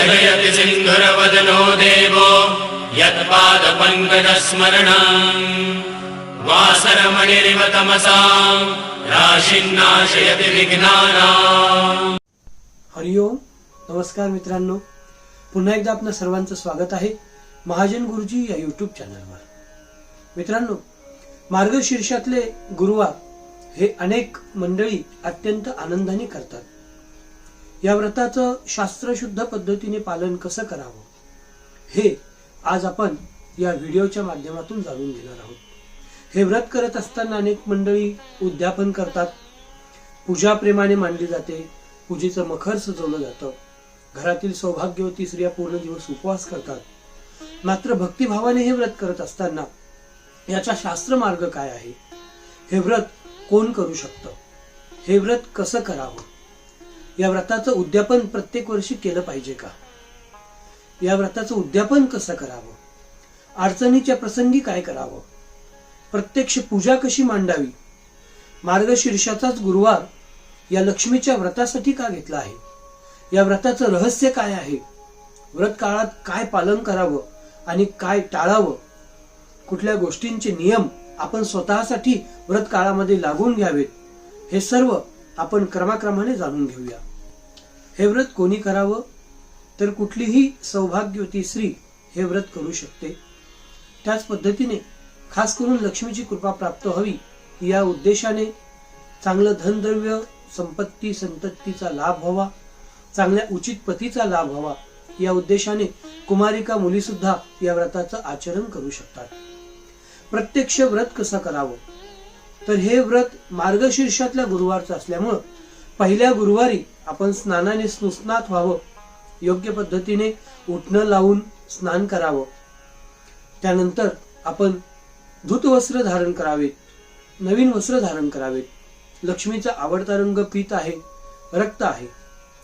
स्थगयति सिन्धुरवदनो देवो यत्पादपङ्कजस्मरणाम्। वासरमणिरिव तमसाम् राशिन्नाशयति विघ्नानाम्। हरिओम नमस्कार मित्रांनो। पुन्हा एकदा आपलं सर्वांचं स्वागत आहे महाजन गुरुजी या युट्यूब चॅनलवर मित्रांनो मार्गशीर्षातले गुरुवार हे अनेक मंडळी अत्यंत आनंदाने करतात. या व्रताचं शास्त्रशुद्ध पद्धतीने पालन कसं करावं? हे आज आपण या व्हिडिओच्या माध्यमातून जाणून घेणार आहोत. हे व्रत करत असताना अनेक मंडळी उद्यापन करतात. पूजा प्रेमाने मांडली जाते. पूजेचं मखर सजवलं जातं. घरातील सौभाग्यवती स्त्रिया पूर्ण दिवस उपवास करतात. मात्र भक्तिभावाने हे व्रत करत असताना याचा शास्त्र मार्ग काय आहे? हे व्रत कोण करू शकतं? हे व्रत कसं करावं? या व्रताचं उद्यापन प्रत्येक वर्षी केलं पाहिजे का? या व्रताचं उद्यापन कसं करावं? अडचणीच्या प्रसंगी काय करावं? प्रत्यक्ष पूजा कशी मांडावी? मार्गशीर्षाचाच गुरुवार या लक्ष्मीच्या व्रतासाठी का घेतला आहे? या व्रताचं रहस्य काय आहे? व्रत काळात काय पालन करावं आणि काय टाळावं? कुठल्या गोष्टींचे नियम आपण स्वतःसाठी व्रत काळामध्ये लागून घ्यावेत? हे सर्व आपण क्रमाक्रमाने जाणून घेऊया. हे व्रत कोणी करावं? तर कुठलीही सौभाग्यवती स्त्री हे व्रत करू शकते. त्याच पद्धतीने खास करून लक्ष्मीची कृपा प्राप्त व्हावी या उद्देशाने चांगलं धनद्रव्य संपत्ती संततीचा लाभ व्हावा चांगल्या उचित पतीचा लाभ व्हावा या उद्देशाने कुमारिका मुली सुद्धा या व्रताचं आचरण करू शकतात. प्रत्यक्ष व्रत कसं करावं? तर हे व्रत मार्गशीर्षातल्या गुरुवारचं असल्यामुळं पहिल्या गुरुवारी आपण स्नानाने स्नुस्नात व्हावं योग्य पद्धतीने उठणं लावून स्नान करावं. त्यानंतर आपण धुत वस्त्र धारण करावेत नवीन वस्त्र धारण करावेत लक्ष्मीचा आवडता रंग पीत आहे रक्त आहे.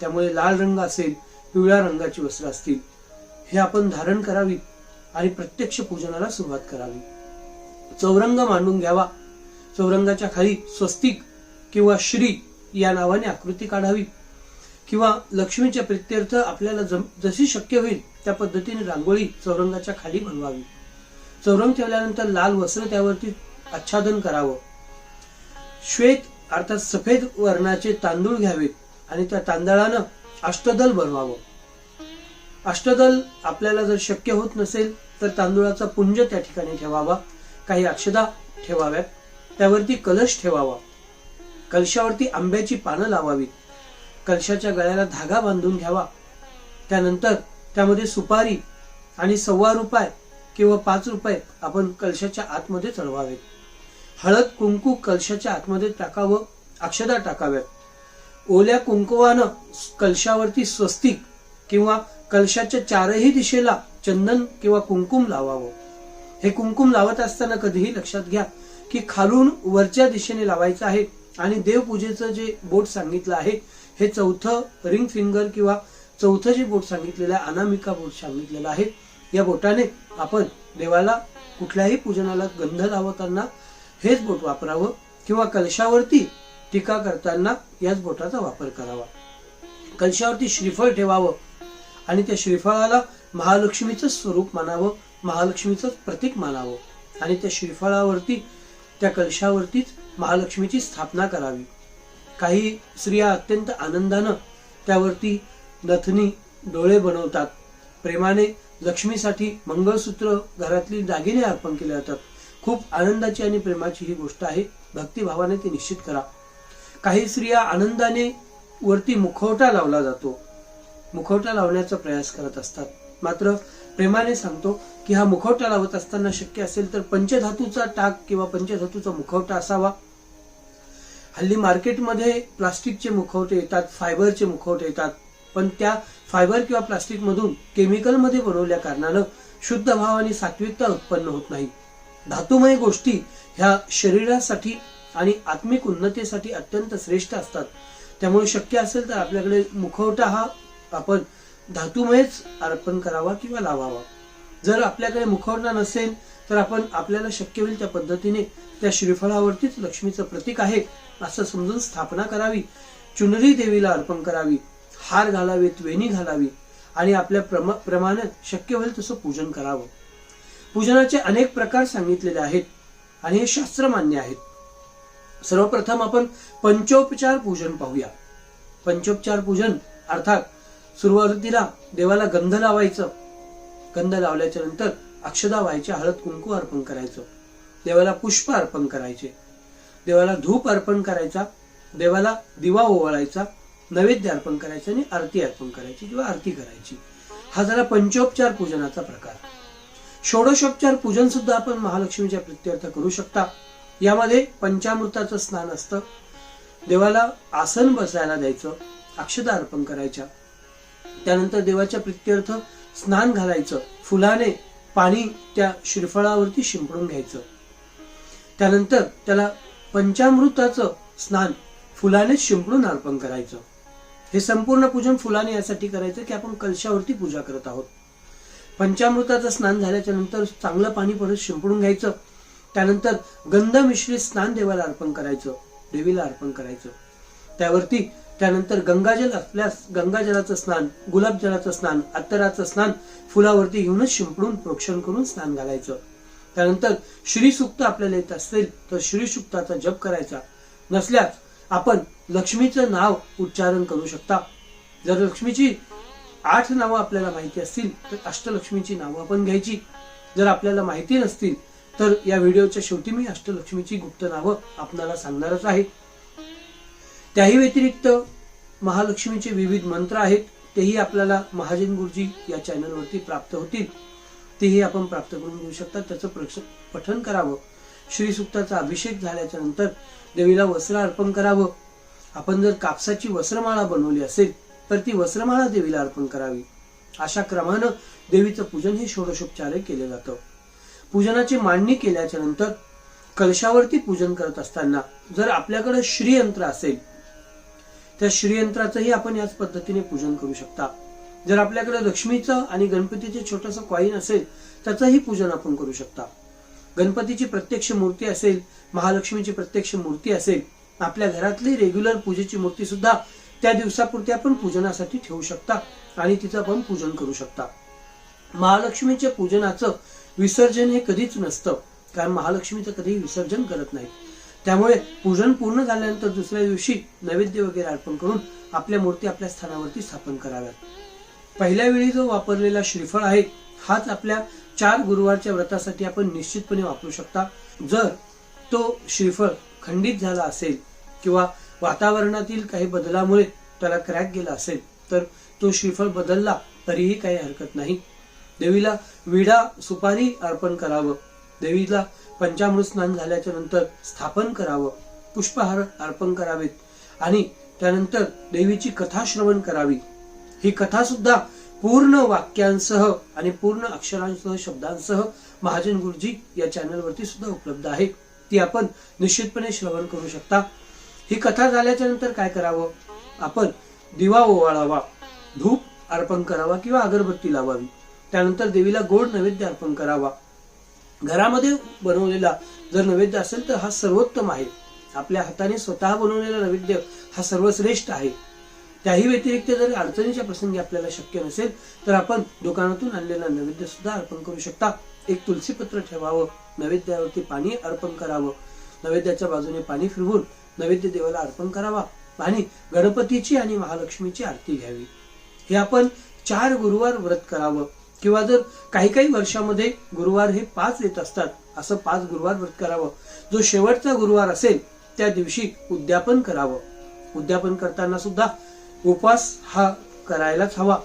त्यामुळे लाल रंग असेल पिवळ्या रंगाची वस्त्र असतील. हे आपण धारण करावी आणि प्रत्यक्ष पूजनाला सुरुवात करावी. चौरंग मांडून घ्यावा. चौरंगाच्या खाली स्वस्तिक किंवा श्री या नावाने आकृती काढावी. किंवा लक्ष्मीच्या प्रित्यर्थ आपल्याला जम- जशी शक्य होईल त्या पद्धतीने रांगोळी चौरंगाच्या खाली बनवावी. चौरंग ठेवल्यानंतर लाल वस्त्र त्यावरती आच्छादन करावं. श्वेत अर्थात सफेद वर्णाचे तांदूळ घ्यावेत आणि त्या तांदळानं अष्टदल बनवावं. अष्टदल आपल्याला जर शक्य होत नसेल तर तांदूळाचा पुंज त्या ठिकाणी ठेवावा. काही अक्षदा ठेवाव्यात. त्यावरती कलश ठेवावा. कलशावरती आंब्याची पानं लावावीत. कलशाच्या गळ्याला धागा बांधून घ्यावा. त्यानंतर त्यामध्ये सुपारी आणि सव्वा रुपये किंवा पाच रुपये आपण कलशाच्या आतमध्ये चढवावेत. हळद कुंकू कलशाच्या आतमध्ये टाकावं अक्षदा टाकाव्यात. ओल्या कुंकुवानं कलशावरती स्वस्तिक किंवा कलशाच्या चारही दिशेला चंदन किंवा कुंकुम लावावं. हे कुंकुम लावत असताना कधीही लक्षात घ्या की खालून वरच्या दिशेने लावायचं आहे. आणि देवपूजेचं जे बोट सांगितलं आहे हे चौथं रिंग फिंगर किंवा चौथं जे बोट सांगितलेलं आहे अनामिका बोट सांगितलेलं आहे या बोटाने आपण देवाला कुठल्याही पूजनाला गंध लावताना हेच बोट वापरावं किंवा कलशावरती टीका करताना याच बोटाचा वापर करावा. कलशावरती श्रीफळ ठेवावं आणि त्या श्रीफळाला महालक्ष्मीचं स्वरूप मानावं महालक्ष्मीचं प्रतीक मानावं आणि त्या श्रीफळावरती त्या कलशावरतीच महालक्ष्मीची स्थापना करावी. काही स्त्रिया अत्यंत आनंदानं त्यावरती नथनी डोळे बनवतात. प्रेमाने लक्ष्मीसाठी मंगळसूत्र घरातली दागिने अर्पण केले जातात. खूप आनंदाची आणि प्रेमाची ही गोष्ट आहे. भक्तिभावाने ती निश्चित करा. काही स्त्रिया आनंदाने वरती मुखवटा लावला जातो. मुखवटा लावण्याचा प्रयास करत असतात. मात्र प्रेमाने सांगतो की हा मुखवटा लावत असताना शक्य असेल तर पंचधातूचा टाक किंवा पंचधातूचा मुखवटा असावा. हल्ली मार्केटमध्ये प्लास्टिकचे मुखवटे येतात फायबरचे मुखवटे येतात. पण त्या फायबर किंवा प्लास्टिक मधून केमिकलमध्ये बनवल्या कारणानं शुद्ध भाव आणि सात्विकता उत्पन्न होत नाही. धातुमय गोष्टी ह्या शरीरासाठी आणि आत्मिक उन्नतीसाठी अत्यंत श्रेष्ठ असतात. त्यामुळे शक्य असेल तर आपल्याकडे मुखवटा हा आपण धातुमयच अर्पण करावा किंवा लावावा. जर आपल्याकडे मुखवटा नसेल तर आपण आपल्याला शक्य होईल त्या पद्धतीने त्या श्रीफळावरतीच लक्ष्मीचं प्रतीक आहे असं समजून स्थापना करावी. चुनरी देवीला अर्पण करावी हार घालावेत वेणी घालावी आणि आपल्या प्रमा प्रमाणे शक्य होईल तसं पूजन करावं. पूजनाचे अनेक प्रकार सांगितलेले आहेत आणि हे शास्त्र मान्य आहेत. सर्वप्रथम आपण पंचोपचार पूजन पाहूया. पंचोपचार पूजन अर्थात सुरुवातीला देवाला गंध लावायचं. गंध लावल्याच्या नंतर अक्षदा व्हायचे हळद कुंकू अर्पण करायचं. देवाला पुष्प अर्पण करायचे. देवाला धूप अर्पण करायचा. देवाला दिवा ओवाळायचा. नैवेद्य अर्पण करायचं आणि आरती अर्पण करायची किंवा आरती करायची. हा झाला पंचोपचार पूजनाचा प्रकार. षोडशोपचार पूजन सुद्धा आपण महालक्ष्मीच्या प्रत्यर्थ करू शकता. यामध्ये पंचामृताचं स्नान असतं. देवाला आसन बसायला द्यायचं. अक्षता अर्पण करायच्या. त्यानंतर देवाच्या प्रित्यर्थ स्नान घालायचं. फुलाने पाणी त्या श्रीफळावरती शिंपडून घ्यायचं. त्यानंतर त्याला पंचामृताचं स्नान फुलाने शिंपडून अर्पण करायचं. हे संपूर्ण पूजन फुलाने यासाठी करायचं की आपण कलशावरती पूजा करत आहोत. पंचामृताचं स्नान झाल्याच्यानंतर चांगलं पाणी परत शिंपडून घ्यायचं. त्यानंतर गंध मिश्रित स्नान देवाला अर्पण करायचं देवीला अर्पण करायचं. त्यावरती त्यानंतर गंगाजल असल्यास गंगाजलाचं स्नान गुलाबजलाचं स्नान अत्तराचं स्नान फुलावरती घेऊनच शिंपडून प्रोक्षण करून स्नान घालायचं. त्यानंतर श्रीसुक्त आपल्याला येत असेल तर श्रीसुक्ताचा जप करायचा. नसल्यास आपण लक्ष्मीचं नाव उच्चारण करू शकता. जर लक्ष्मीची आठ नावं आपल्याला माहिती असतील तर अष्टलक्ष्मीची नावं आपण घ्यायची. जर आपल्याला माहिती नसतील तर या व्हिडिओच्या शेवटी मी अष्टलक्ष्मीची गुप्त नावं आपल्याला सांगणारच आहे. त्याही व्यतिरिक्त महालक्ष्मीचे विविध मंत्र आहेत तेही आपल्याला महाजन गुरुजी या चॅनलवरती प्राप्त होतील. तेही आपण प्राप्त करून घेऊ शकता. त्याचं प्रक्ष- पठन करावं. श्री सुक्ताचा अभिषेक झाल्याच्यानंतर देवीला वस्त्र अर्पण करावं. आपण जर कापसाची वस्त्रमाळा बनवली असेल तर ती वस्त्रमाळा देवीला अर्पण करावी. अशा क्रमानं देवीचं पूजन हे षोडशोपचारे केलं जातं. पूजनाची मांडणी केल्याच्यानंतर कलशावरती पूजन करत असताना जर आपल्याकडे श्रीयंत्र असेल त्या श्रीयंत्राचंही आपण याच पद्धतीने पूजन करू शकता. जर आपल्याकडे लक्ष्मीचं आणि गणपतीचे छोटस कॉईन असेल त्याचंही पूजन आपण करू शकता. गणपतीची प्रत्यक्ष मूर्ती असेल महालक्ष्मीची प्रत्यक्ष मूर्ती असेल आपल्या घरातली रेग्युलर पूजेची मूर्ती सुद्धा त्या दिवसापुरती आपण पूजनासाठी ठेवू शकता आणि तिचं आपण पूजन करू शकता. महालक्ष्मीच्या पूजनाचं विसर्जन हे कधीच नसतं कारण महालक्ष्मीचं कधीही विसर्जन करत नाही त्यामुळे पूजन पूर्ण झाल्यानंतर दुसऱ्या दिवशी नैवेद्य वगैरे अर्पण करून आपल्या मूर्ती आपल्या स्थानावरती स्थापन कराव्यात. पहिल्या वेळी जो वापरलेला श्रीफळ आहे हाच आपल्या चार गुरुवारच्या व्रतासाठी आपण निश्चितपणे वापरू शकता. जर तो श्रीफळ खंडित झाला असेल किंवा वातावरणातील काही बदलामुळे त्याला क्रॅक गेला असेल तर तो श्रीफळ बदलला तरीही काही हरकत नाही. देवीला विडा सुपारी अर्पण करावं. देवीला पंचामृत स्नान झाल्याच्यानंतर स्थापन करावं पुष्पहार अर्पण करावेत आणि त्यानंतर देवीची कथा श्रवण करावी. ही कथा सुद्धा पूर्ण वाक्यांसह आणि पूर्ण अक्षरांसह शब्दांसह महाजन गुरुजी या चॅनलवरती सुद्धा उपलब्ध आहे. ती आपण निश्चितपणे श्रवण करू शकता. ही कथा झाल्याच्यानंतर काय करावं? आपण दिवा ओवाळावा धूप अर्पण करावा किंवा अगरबत्ती लावावी. त्यानंतर देवीला गोड नैवेद्य अर्पण करावा. घरामध्ये बनवलेला जर नैवेद्य असेल तर हा सर्वोत्तम आहे. आपल्या हाताने स्वतः बनवलेला नैवेद्य हा सर्वश्रेष्ठ आहे. त्याही व्यतिरिक्त जर अडचणीच्या प्रसंगी आपल्याला शक्य नसेल तर आपण दुकानातून आणलेला नैवेद्य सुद्धा अर्पण करू शकता. एक तुलसीपत्र ठेवावं नैवेद्यावरती पाणी अर्पण करावं नैवेद्याच्या बाजूने पाणी फिरवून नैवेद्य देवाला अर्पण करावा आणि गणपतीची आणि महालक्ष्मीची आरती घ्यावी. हे आपण चार गुरुवार व्रत करावं. किंवा जर काही काही वर्षामध्ये गुरुवार हे पाच येत असतात असं पाच गुरुवार व्रत करावं. जो शेवटचा गुरुवार असेल त्या दिवशी उद्यापन करावं. उद्यापन करताना सुद्धा उपास हा करायलाच हवा.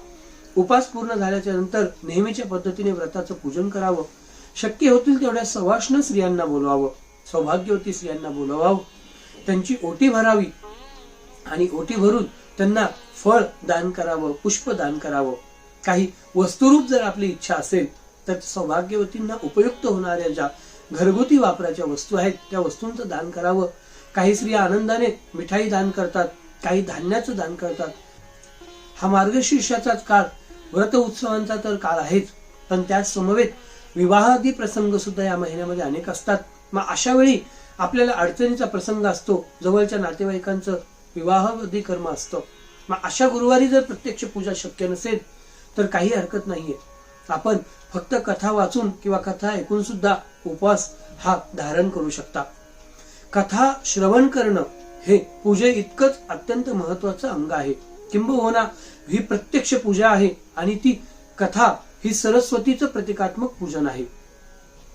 उपास पूर्ण झाल्याच्यानंतर नेहमीच्या पद्धतीने व्रताचं पूजन करावं. शक्य होतील तेवढ्या सवाष्ण स्त्रियांना बोलवावं. सौभाग्यवती स्त्रियांना बोलवावं. त्यांची ओटी भरावी. आणि ओटी भरून त्यांना फळ दान करावं पुष्प दान करावं. काही वस्तुरूप जर आपली इच्छा असेल तर सौभाग्यवतींना उपयुक्त होणाऱ्या ज्या घरगुती वापराच्या वस्तू आहेत त्या वस्तूंचं दान करावं. काही स्त्रिया आनंदाने मिठाई दान करतात काही धान्याचं दान करतात. हा मार्गशीर्षाचाच काळ व्रत उत्सवांचा तर काळ आहेच पण त्याच समवेत विवाहादी प्रसंग सुद्धा या महिन्यामध्ये अनेक असतात. मग अशा वेळी आपल्याला अडचणीचा प्रसंग असतो जवळच्या नातेवाईकांचं विवाहादी कर्म असतं. मग अशा गुरुवारी जर प्रत्यक्ष पूजा शक्य नसेल तर काही हरकत नाहीये. आपण फक्त कथा वाचून किंवा कथा ऐकून सुद्धा उपवास हा धारण करू शकता. कथा श्रवण करणं हे पूजे इतकंच अत्यंत महत्वाचं अंग आहे. किंबहुना ही प्रत्यक्ष पूजा आहे आणि ती कथा ही सरस्वतीचं प्रतिकात्मक पूजन आहे.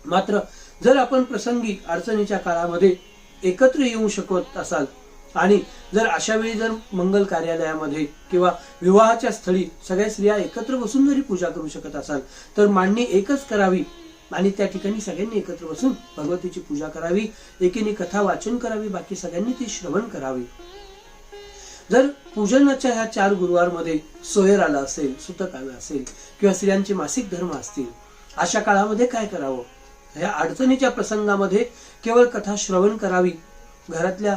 मात्र जर आपण प्रसंगी अडचणीच्या काळामध्ये एकत्र येऊ शकत असाल आणि जर अशा वेळी जर मंगल कार्यालयामध्ये किंवा विवाहाच्या स्थळी सगळ्या स्त्रिया एकत्र बसून जरी पूजा करू शकत असाल तर मांडणी एकच करावी आणि त्या ठिकाणी सगळ्यांनी एकत्र बसून भगवतीची पूजा करावी एकीने कथा वाचन करावी बाकी सगळ्यांनी ती श्रवण करावी. जर पूजनाच्या ह्या चार गुरुवारमध्ये सोयर आला असेल सुतक आलं असेल किंवा स्त्रियांचे मासिक धर्म असतील अशा काळामध्ये काय करावं? ह्या अडचणीच्या प्रसंगामध्ये केवळ कथा श्रवण करावी. घरातल्या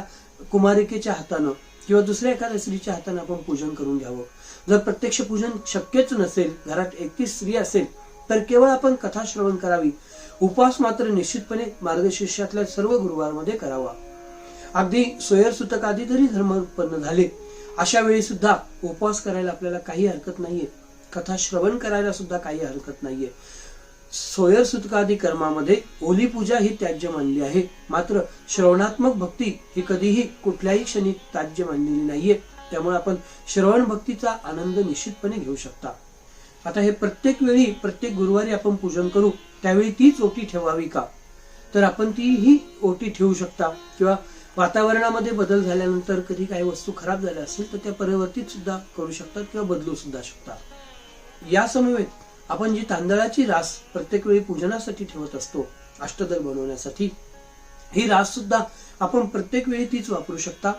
कुमारिकेच्या हातानं किंवा दुसऱ्या एखाद्या स्त्रीच्या हातानं आपण पूजन करून घ्यावं. जर प्रत्यक्ष पूजन शक्यच नसेल घरात एकटी स्त्री असेल तर केवळ आपण कथा श्रवण करावी. उपवास मात्र निश्चितपणे मार्गशीर्षातल्या सर्व गुरुवारमध्ये करावा. अगदी सोयर सुतक आदी जरी धर्म उत्पन्न झाले अशा वेळी सुद्धा उपवास करायला आपल्याला काही हरकत नाहीये. कथा श्रवण करायला सुद्धा काही हरकत नाहीये. सोयर सुतकादी कर्मामध्ये ओली पूजा ही त्याज्य मानली आहे. मात्र श्रवणात्मक भक्ती ही कधीही कुठल्याही क्षणी त्याज्य मानलेली नाहीये. त्यामुळे आपण श्रवण भक्तीचा आनंद निश्चितपणे घेऊ शकता. आता हे प्रत्येक वेळी प्रत्येक गुरुवारी आपण पूजन करू त्यावेळी तीच ओटी ठेवावी का? तर आपण तीही ओटी ठेवू शकता. किंवा वातावरणामध्ये बदल झाल्यानंतर कधी काही वस्तू खराब झाल्या असतील तर त्या परिवर्तित सुद्धा करू शकतात किंवा बदलू सुद्धा शकतात. या समवेत आपण जी तांदळाची रास प्रत्येक वेळी पूजनासाठी ठेवत असतो अष्टदल बनवण्यासाठी ही रास सुद्धा आपण प्रत्येक वेळी तीच वापरू शकता.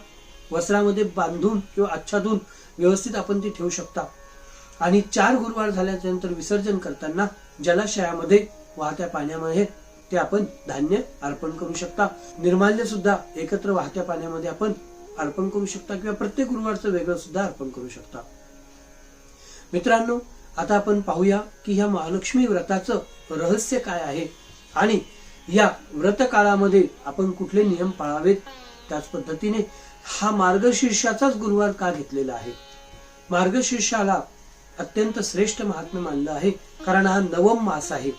वस्त्रामध्ये बांधून किंवा आच्छादून व्यवस्थित आपण ती ठेवू शकता. आणि चार गुरुवार झाल्याच्यानंतर विसर्जन करताना जलाशयामध्ये वाहत्या पाण्यामध्ये ते आपण धान्य अर्पण करू शकता. निर्माल्य सुद्धा एकत्र वाहत्या पाण्यामध्ये आपण अर्पण करू शकता किंवा प्रत्येक गुरुवारचं वेगळं सुद्धा अर्पण करू शकता. मित्रांनो आता आपण पाहूया की ह्या महालक्ष्मी व्रताचं रहस्य काय आहे आणि या व्रत काळामध्ये आपण कुठले नियम पाळावेत? त्याच पद्धतीने हा मार्गशीर्षाचाच गुरुवार का घेतलेला आहे? मार्गशीर्षाला अत्यंत श्रेष्ठ महात्म्य मानलं आहे कारण हा नवम मास आहे.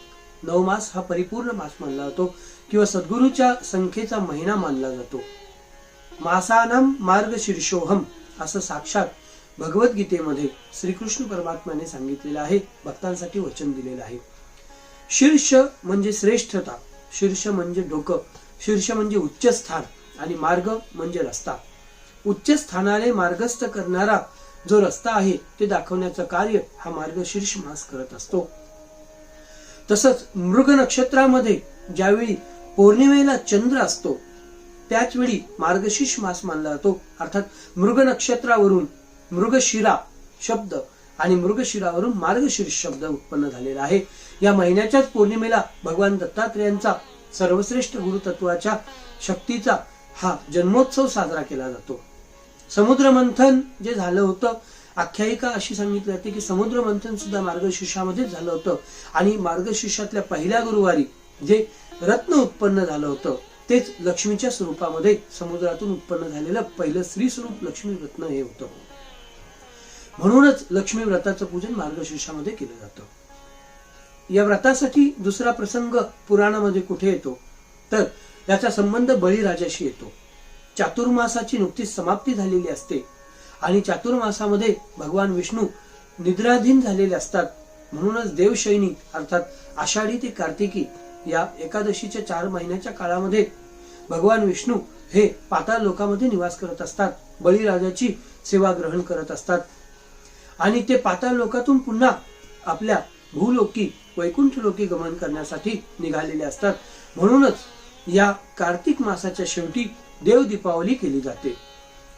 नवमास हा परिपूर्ण मास मानला जातो किंवा सद्गुरूच्या संख्येचा महिना मानला जातो. मासानम मार्गशीर्षोहम असं साक्षात भगवद्गीतेमध्ये श्रीकृष्ण परमात्म्याने सांगितलेलं आहे भक्तांसाठी वचन दिलेलं आहे. शीर्ष म्हणजे श्रेष्ठता शीर्ष म्हणजे डोकं शीर्ष म्हणजे उच्च स्थान आणि मार्ग म्हणजे रस्ता. उच्च स्थानाने मार्गस्थ करणारा जो रस्ता आहे ते दाखवण्याचं कार्य हा मार्गशीर्ष मास करत असतो. तसंच मृग नक्षत्रामध्ये ज्यावेळी पौर्णिमेला चंद्र असतो त्याच वेळी मार्गशीर्ष मास मानला जातो. अर्थात मृग नक्षत्रावरून मृगशिरा शब्द आणि मृगशिरावरून मार्गशीर्ष शब्द उत्पन्न झालेला आहे. या महिन्याच्याच पौर्णिमेला भगवान दत्तात्रेयांचा सर्वश्रेष्ठ गुरुतत्वाच्या शक्तीचा हा जन्मोत्सव साजरा केला जातो. समुद्र मंथन जे झालं होतं आख्यायिका अशी सांगितली जाते की समुद्र मंथन सुद्धा मार्गशीर्षामध्येच झालं होतं. आणि मार्गशीर्षातल्या पहिल्या गुरुवारी जे रत्न उत्पन्न झालं होतं तेच लक्ष्मीच्या स्वरूपामध्ये समुद्रातून उत्पन्न झालेलं पहिलं स्त्री स्वरूप लक्ष्मी रत्न हे होतं. म्हणूनच लक्ष्मी व्रताचं पूजन मार्गशीर्षामध्ये केलं जातं. या व्रतासाठी दुसरा प्रसंग पुराणामध्ये कुठे येतो? तर याचा संबंध बळीराजाशी येतो. चातुर्मासाची नुकतीच समाप्ती झालेली असते आणि चातुर्मासामध्ये भगवान विष्णू निद्राधीन झालेले असतात. म्हणूनच देवशैनी अर्थात आषाढी ते कार्तिकी या एकादशीच्या चार महिन्याच्या काळामध्ये भगवान विष्णू हे पाताळ लोकामध्ये निवास करत असतात. बळीराजाची सेवा ग्रहण करत असतात. आणि ते पाताळ लोकातून पुन्हा आपल्या भूलोकी वैकुंठ लोकी गमन करण्यासाठी निघालेले असतात. म्हणूनच या कार्तिक मासाच्या शेवटी देव दीपावली केली जाते.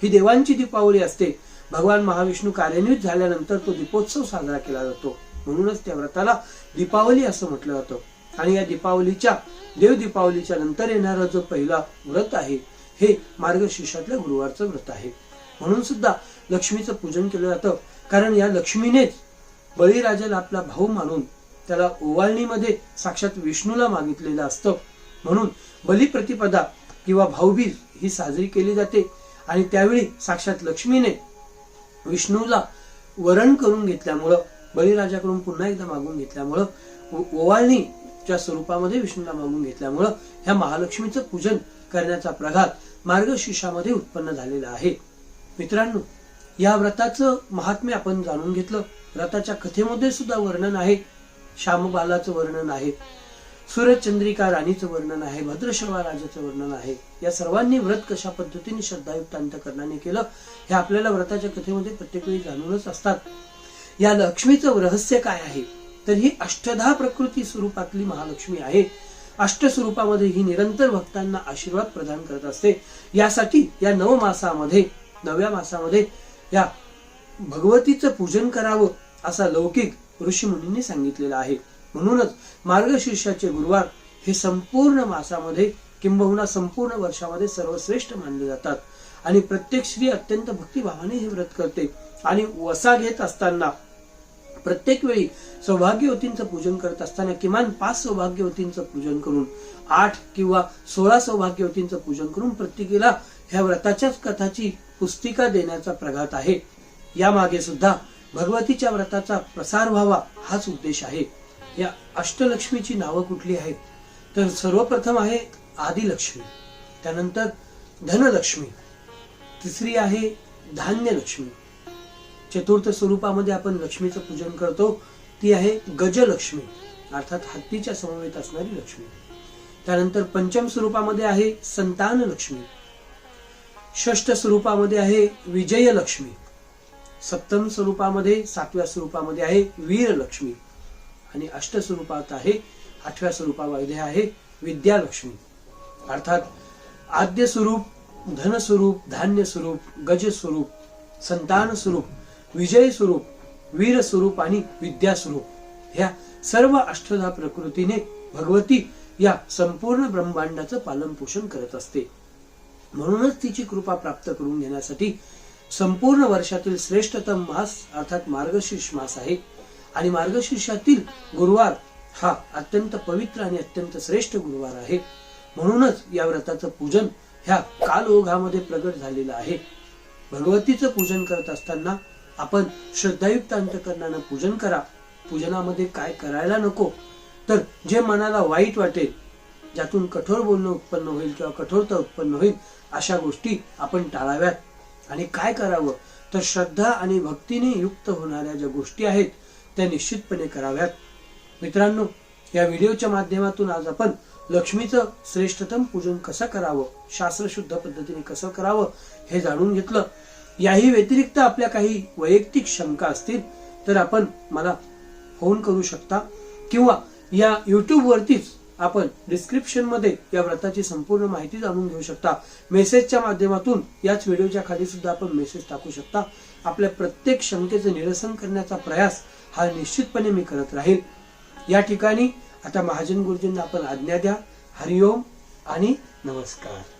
ही देवांची दीपावली असते. भगवान महाविष्णू कार्यान्वित झाल्यानंतर तो दीपोत्सव साजरा केला जातो. म्हणूनच त्या व्रताला दीपावली असं म्हटलं जातं. आणि या दीपावलीच्या देव दीपावलीच्या नंतर येणारा जो पहिला व्रत आहे हे मार्गशीर्षातल्या गुरुवारचं व्रत आहे. म्हणून सुद्धा लक्ष्मीचं पूजन केलं जातं. कारण या लक्ष्मीनेच बळीराजाला आपला भाऊ मानून त्याला ओवाळणीमध्ये साक्षात विष्णूला मागितलेलं असतं. म्हणून बलिप्रतिपदा किंवा भाऊबीज ही साजरी केली जाते आणि त्यावेळी साक्षात लक्ष्मीने विष्णूला वरण करून घेतल्यामुळं बळीराजाकडून पुन्हा एकदा मागून घेतल्यामुळं ओवाळणीच्या स्वरूपामध्ये विष्णूला मागून घेतल्यामुळं ह्या महालक्ष्मीचं पूजन करण्याचा प्रघात मार्गशीर्षामध्ये उत्पन्न झालेला आहे. मित्रांनो या व्रताचं महात्म्य आपण जाणून घेतलं. व्रताच्या कथेमध्ये सुद्धा वर्णन आहे. श्यामबालाचं वर्णन आहे. सूर्यचंद्रिका राणीचं वर्णन आहे. भद्रशवा राजाचं वर्णन आहे. या सर्वांनी व्रत कशा पद्धतीने श्रद्धायुक्त अंतकरणाने केलं हे आपल्याला व्रताच्या कथेमध्ये प्रत्येक वेळी जाणूनच असतात. या लक्ष्मीचं रहस्य काय आहे? तर ही अष्टधा प्रकृती स्वरूपातली महालक्ष्मी आहे. अष्ट स्वरूपामध्ये ही निरंतर भक्तांना आशीर्वाद प्रदान करत असते. यासाठी या नव मासामध्ये नव्या मासामध्ये या भगवतीचं पूजन करावं असा लौकिक ऋषी मुनींनी सांगितलेला आहे. म्हणूनच मार्गशीर्षाचे गुरुवार हे संपूर्ण मासामध्ये किंबहुना संपूर्ण वर्षामध्ये सर्वश्रेष्ठ मानले जातात. आणि प्रत्येक स्त्री अत्यंत भक्तिभावाने हे व्रत करते. आणि वसा घेत असताना प्रत्येक वेळी सौभाग्यवतींचं पूजन करत असताना किमान पाच सौभाग्यवतींचं पूजन करून आठ किंवा सोळा सौभाग्यवतींचं पूजन करून प्रत्येकीला ह्या व्रताच्याच कथाची पुस्तिका देण्याचा प्रघात आहे. यामागे सुद्धा भगवतीच्या व्रताचा प्रसार व्हावा हाच उद्देश आहे. या अष्टलक्ष्मीची नावं कुठली आहेत? तर सर्वप्रथम आहे आदिलक्ष्मी. त्यानंतर धनलक्ष्मी. तिसरी आहे धान्यलक्ष्मी. चतुर्थ स्वरूपामध्ये आपण लक्ष्मीचं पूजन करतो. ती आहे गजलक्ष्मी अर्थात हत्तीच्या समवेत असणारी लक्ष्मी. त्यानंतर पंचम स्वरूपामध्ये आहे संतान लक्ष्मी षष्ठ स्वरूपामध्ये आहे विजयलक्ष्मी. सप्तम स्वरूपामध्ये सातव्या स्वरूपामध्ये आहे वीरलक्ष्मी. आणि अष्ट स्वरूपात आहे आठव्या स्वरूपामध्ये आहे विद्यालक्ष्मी. अर्थात आद्य स्वरूप धन स्वरूप धान्य स्वरूप गज स्वरूप संतान स्वरूप विजय स्वरूप वीर स्वरूप आणि विद्या स्वरूप ह्या सर्व अष्टधा प्रकृतीने भगवती या संपूर्ण ब्रह्मांडाचं पालन पोषण करत असते. म्हणूनच तिची कृपा प्राप्त करून घेण्यासाठी संपूर्ण वर्षातील श्रेष्ठतम मास अर्थात मार्गशीर्ष मास आहे. आणि मार्गशीर्षातील गुरुवार हा अत्यंत पवित्र आणि अत्यंत श्रेष्ठ गुरुवार आहे. म्हणूनच या व्रताचं पूजन ह्या कालओघामध्ये प्रगट झालेलं आहे. भगवतीचं पूजन करत असताना आपण श्रद्धायुक्त अंतकरणानं पूजन करा. पूजनामध्ये काय करायला नको? तर जे मनाला वाईट वाटेल ज्यातून कठोर बोलणं उत्पन्न होईल किंवा कठोरता उत्पन्न होईल अशा गोष्टी आपण टाळाव्यात. आणि काय करावं? तर श्रद्धा आणि भक्तीने युक्त होणाऱ्या ज्या गोष्टी आहेत त्या निश्चितपणे कराव्यात. मित्रांनो या व्हिडिओच्या माध्यमातून आज आपण लक्ष्मीचं श्रेष्ठतम पूजन कसं करावं शास्त्रशुद्ध पद्धतीने कसं करावं हे जाणून घेतलं. याही व्यतिरिक्त आपल्या काही वैयक्तिक शंका असतील तर आपण मला फोन करू शकता. किंवा या युट्यूबवरतीच आपण डिस्क्रिप्शनमध्ये या व्रताची संपूर्ण माहिती जाणून घेऊ शकता. मेसेजच्या माध्यमातून याच व्हिडिओच्या खाली सुद्धा आपण मेसेज टाकू शकता. आपल्या प्रत्येक शंकेचं निरसन करण्याचा प्रयास हा निश्चितपणे मी करत राहील. या ठिकाणी आता महाजन गुरुजींना आपण आज्ञा द्या. हरिओम आणि नमस्कार.